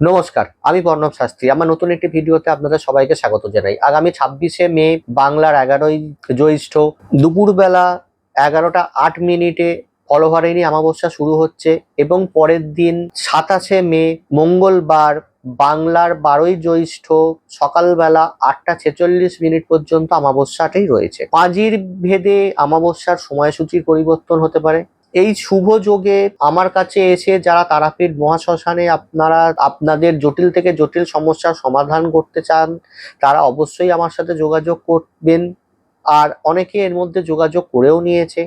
নমস্কার, আমি বর্ণব শাস্ত্রী। আমার নতুন একটি ভিডিওতে আপনাদের সবাইকে স্বাগত জানাই। আগামী ছাব্বিশে মে, বাংলার এগারোই জ্যৈষ্ঠ দুপুরবেলা এগারোটা আট মিনিটে ফলহারিণী অমাবস্যা শুরু হচ্ছে এবং পরের দিন সাতাশে মে, মঙ্গলবার বাংলার বারোই জ্যৈষ্ঠ সকালবেলা আটটা ছেচল্লিশ মিনিট পর্যন্ত অমাবস্যাটাই রয়েছে। পাঁজির ভেদে অমাবস্যার সময়সূচির পরিবর্তন হতে পারে। এই শুভ যোগে আমার কাছে এসে যারা তারাপীঠ মহাশ্মশানে আপনারা, আপনাদের জটিল থেকে জটিল সমস্যার সমাধান করতে চান, তারা অবশ্যই আমার সাথে যোগাযোগ করবেন। আর অনেকে এর মধ্যে যোগাযোগ করেও নিয়েছে।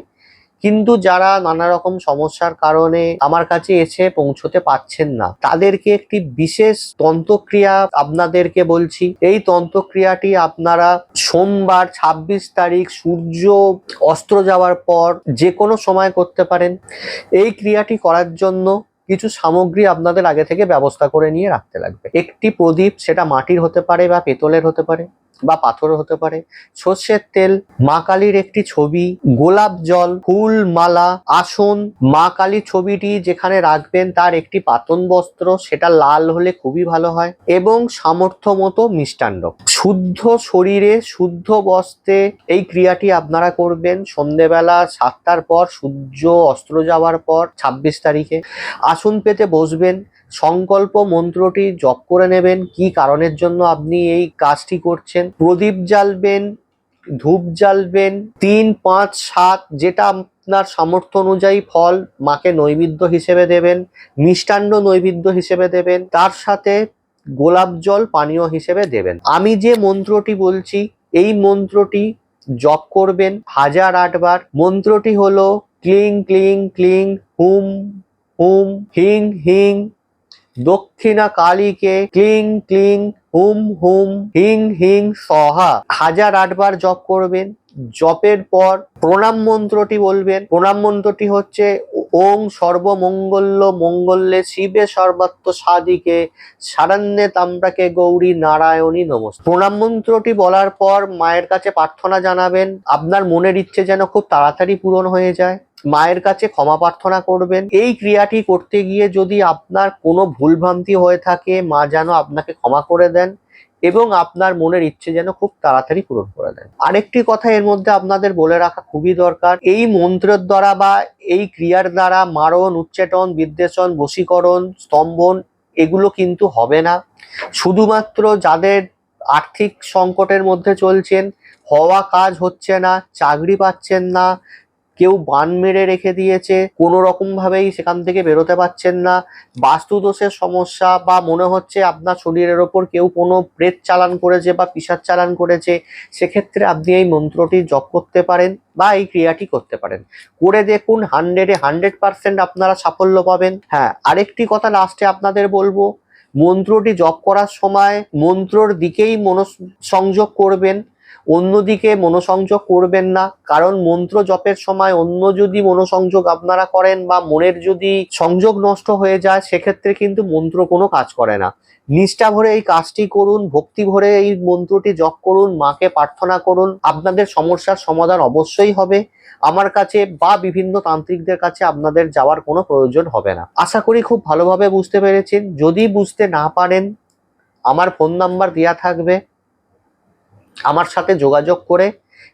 কিন্তু যারা নানা রকম সমস্যার কারণে আমার কাছে এসে পৌঁছতে পারছেন না, তাদেরকে একটি বিশেষ তন্ত্রক্রিয়া আপনাদেরকে বলছি। এই তন্ত্রক্রিয়াটি আপনারা সোমবার ২৬ তারিখ সূর্য অস্ত্র যাওয়ার পর যে কোনো সময় করতে পারেন। এই ক্রিয়াটি করার জন্য কিছু সামগ্রী আপনাদের আগে থেকে ব্যবস্থা করে নিয়ে রাখতে লাগবে। একটি প্রদীপ সেটা মাটির হতে পারে বা পেতলের হতে পারে। বা পাথর হতে পারে। সর্ষের তেল, মা কালীর একটি ছবি, গোলাপ জল, ফুল, মালা, আসন। মা কালীর ছবিটি যেখানে রাখবেন তার একটি পাতন বস্ত্র, সেটা লাল হলে খুবই ভালো হয় এবং সামর্থ্য মতো মিষ্টান্ন। শুদ্ধ শরীরে, শুদ্ধ বস্ত্রে এই ক্রিয়াটি আপনারা করবেন সন্ধেবেলা সাতটার পর, সূর্য অস্ত্র যাওয়ার পর, ছাব্বিশ তারিখে। আসন পেতে বসবেন। সংকল্প মন্ত্রটি জপ করে নেবেন, কি কারণের জন্য আপনি এই কাজটি করছেন? প্রদীপ জ্বালবেন, ধূপ জ্বালবেন, তিন, পাঁচ, সাত, যেটা আপনার সামর্থ্য অনুযায়ী ফল মাকে নৈবেদ্য হিসেবে দেবেন, মিষ্টান্ন নৈবেদ্য হিসেবে দেবেন, তার সাথে গোলাপ জল পানীয় হিসেবে দেবেন। আমি যে মন্ত্রটি বলছি, এই মন্ত্রটি জপ করবেন হাজার আটবার। মন্ত্রটি হলো ক্লিং ক্লিং ক্লিং, হুম হুম, হিং হিং দক্ষিণা কালীকে ক্লিং ক্লিং, হুম হুম, হিং হিং, সহা। হাজার আটবার জপ করবেন। জপের পর প্রণাম মন্ত্রটি বলবেন। প্রণাম মন্ত্রটি হচ্ছে, ওং সর্বমঙ্গল্য মঙ্গল্যে শিবে সর্বাত্ম সাদিকে সারান্যে তাম্রাকে গৌরী নারায়ণী নমস্কার প্রণাম মন্ত্রটি বলার পর মায়ের কাছে প্রার্থনা জানাবেন। আপনার মনের ইচ্ছে যেন খুব তাড়াতাড়ি পূরণ হয়ে যায়। মায়ের কাছে ক্ষমা প্রার্থনা করবেন। এই ক্রিয়াটি করতে গিয়ে যদি আপনার কোনো ভুলভ্রান্তি হয়ে থাকে, মা যেন আপনাকে ক্ষমা করে দেন এবং আপনার মনের ইচ্ছে যেন খুব তাড়াতাড়ি পূরণ করে দেন। আরেকটি কথা এর মধ্যে আপনাদের বলে রাখা খুবই দরকার। এই মন্ত্রের দ্বারা বা এই ক্রিয়ার দ্বারা মারণ উচ্চেটন বিদ্বেষণ, বশীকরণ, স্তম্ভন এগুলো কিন্তু হবে না। শুধুমাত্র যাদের আর্থিক সংকটের মধ্যে চলছেন, হওয়া কাজ হচ্ছে না, চাকরি পাচ্ছেন না কেউ বান মেরে রেখে দিয়েছে, কোনো রকম ভাবেই সেখান থেকে বেরোতে পারছেন না। বাস্তুদোষের সমস্যা বা মনে হচ্ছে আপনার শরীরের ওপর কেউ কোনো প্রেত চালান করেছে বা পিসার চালান করেছে, সেক্ষেত্রে আপনি এই মন্ত্রটি জপ করতে পারেন বা এই ক্রিয়াটি করতে পারেন। করে দেখুন হান্ড্রেডে হান্ড্রেড পার্সেন্ট আপনারা সাফল্য পাবেন। হ্যাঁ আরেকটি কথা লাস্টে আপনাদের বলব, মন্ত্রটি জপ করার সময় মন্ত্রর দিকেই মনোসংযোগ করবেন। অন্যদিকে মনোসংযোগ করবেন না, কারণ মন্ত্র জপের সময় অন্য যদি মনোসংযোগ আপনারা করেন বা মনের যদি সংযোগ নষ্ট হয়ে যায়, সেক্ষেত্রে কিন্তু মন্ত্র কোনো কাজ করে না। নিষ্ঠা ভরে এই কাজটি করুন, ভক্তি ভরে এই মন্ত্রটি জপ করুন, মাকে প্রার্থনা করুন, আপনাদের সমস্যার সমাধান অবশ্যই হবে। আমার কাছে বা বিভিন্ন তান্ত্রিকদের কাছে আপনাদের যাওয়ার কোনো প্রয়োজন হবে না। আশা করি খুব ভালোভাবে বুঝতে পেরেছেন। যদি বুঝতে না পারেন, আমার ফোন নাম্বার দেওয়া থাকবে। আমার সাথে যোগাযোগ করে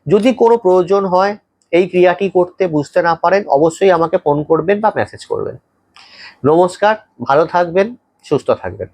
যদি কোনো প্রয়োজন হয় এই ক্রিয়াটি করতে বুঝতে না পারেন, অবশ্যই আমাকে ফোন করবেন বা মেসেজ করবেন। নমস্কার, ভালো থাকবেন, সুস্থ থাকবেন।